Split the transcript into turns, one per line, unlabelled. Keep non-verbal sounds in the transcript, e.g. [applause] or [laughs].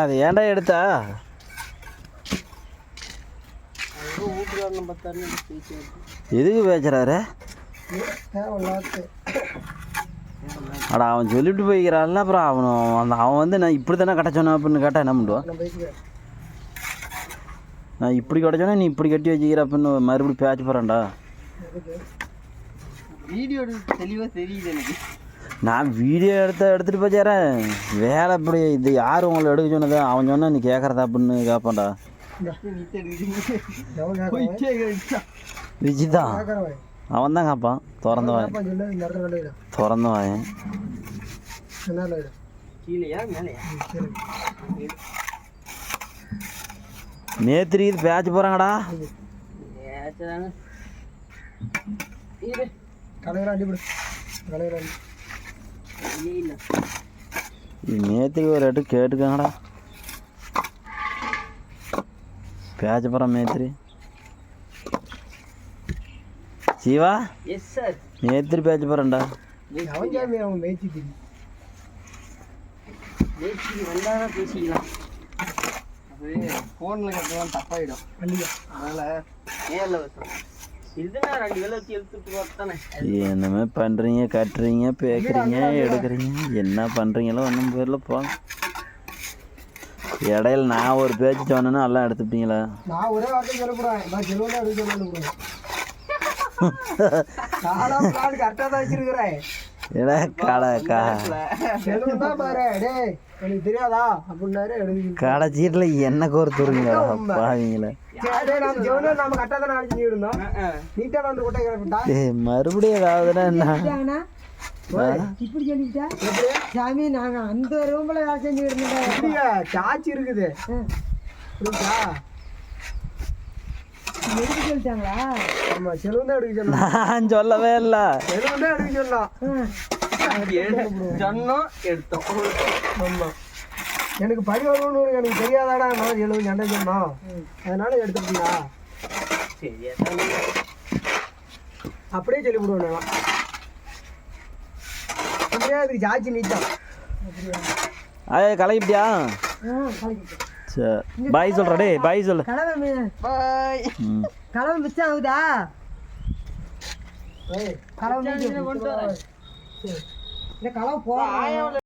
அது ஏன்டா எடுத்தா? எதுக்கு பேசுறாரு? அட அவன் சொல்லிட்டு போய்க்கிறான்ல அப்புறம் அவன் அந்த அவன் வந்து நான் இப்படி தானே கட்ட சொன்னேன் அப்படின்னு கேட்டால் என்ன பண்ணுவான்? நான் இப்படி கட்ட நீ இப்படி கட்டி வச்சுக்கிற அப்படின்னு மறுபடியும் பேச்சு போகிறேன்டா
வீடியோ தெளிவாக தெரியுது எனக்கு.
நான் வீடியோ எடுத்த எடுத்துகிட்டு போச்சேறேன் வேலை இப்படி இது யார் உங்களை எடுக்க சொன்னது? அவன் சொன்னா நீ கேட்குறதா அப்படின்னு கேட்பான்டா விஜிதா. அவன் தான் கேட்பான் திறந்த வாயன் திறந்த வாயன்
என்ன
கீழேயா மேலையா?
நேத்திரி இது பேச்சு போகிறாங்கடா நேத்திரி ஒரு எட்டு கேட்டுக்கங்கடா. பேச்சு போகிறான் மேத்திரி சிவா
எஸ் சார்
நேத்திரி பேச்சு போகிறேன்டா
அவன் மேய்ச்சி
வந்தாரா பேசிக்கலாம். அது ஃபோனில் கட்டலாம் தப்பாயிடும். அதனால் நேரில்
என்னமே பண்ணுறீங்க கட்டுறீங்க பேக்குறீங்க எடுக்கிறீங்க. என்ன பண்ணுறீங்களோ ஒன்றும் பேரில் போங்க. இடையில நான் ஒரு பேச்சு சொன்னேன்னா எல்லாம் எடுத்துட்டீங்களா
நான் ஒரே வார்த்தை நான் செல்வம் [laughs] கரெக்டாக தான் வச்சிருக்கிறேன்.
ஏடா கடை கா
செல்வம் தான் பாரு டேய் எனக்கு தெரியாதா? அப்படின்னாரு எழுதி
கடை சீட்டில் என்ன கோர்த்துருங்களா பாவீங்களா மறுபடியும் ஏதாவதுன்னா என்ன?
இப்படி சொல்லிட்டா சாமி நாங்க அந்த ரூம்ல வேலை செஞ்சு இருந்தோம். சாச்சி இருக்குது. புரியுதா எடுக்க சொல்லிட்டாங்களா ஆமா செலவு தான் எடுக்க சொன்னோம்
நான் சொல்லவே இல்லை.
செலவு தான் எடுக்க சொன்னோம்
எடுத்தோம்.
எனக்கு படி வரும்னு எனக்கு தெரியாதாடா நான் செலவு சண்டை சொன்னோம். அதனால
சரியா
அப்படியே சொல்லி விடுவேன் நான் அப்படியே அதுக்கு சாச்சி நீட்டான்
அதே கலக்கிட்டியா? சரி பாய் சொல்கிறா டே பாய் சொல்லு.
கலவை
பாய்.
ம்.
கலவை மிச்சம் ஆகுதா? கலவை
வரேன்.
இந்த கலவை போதும்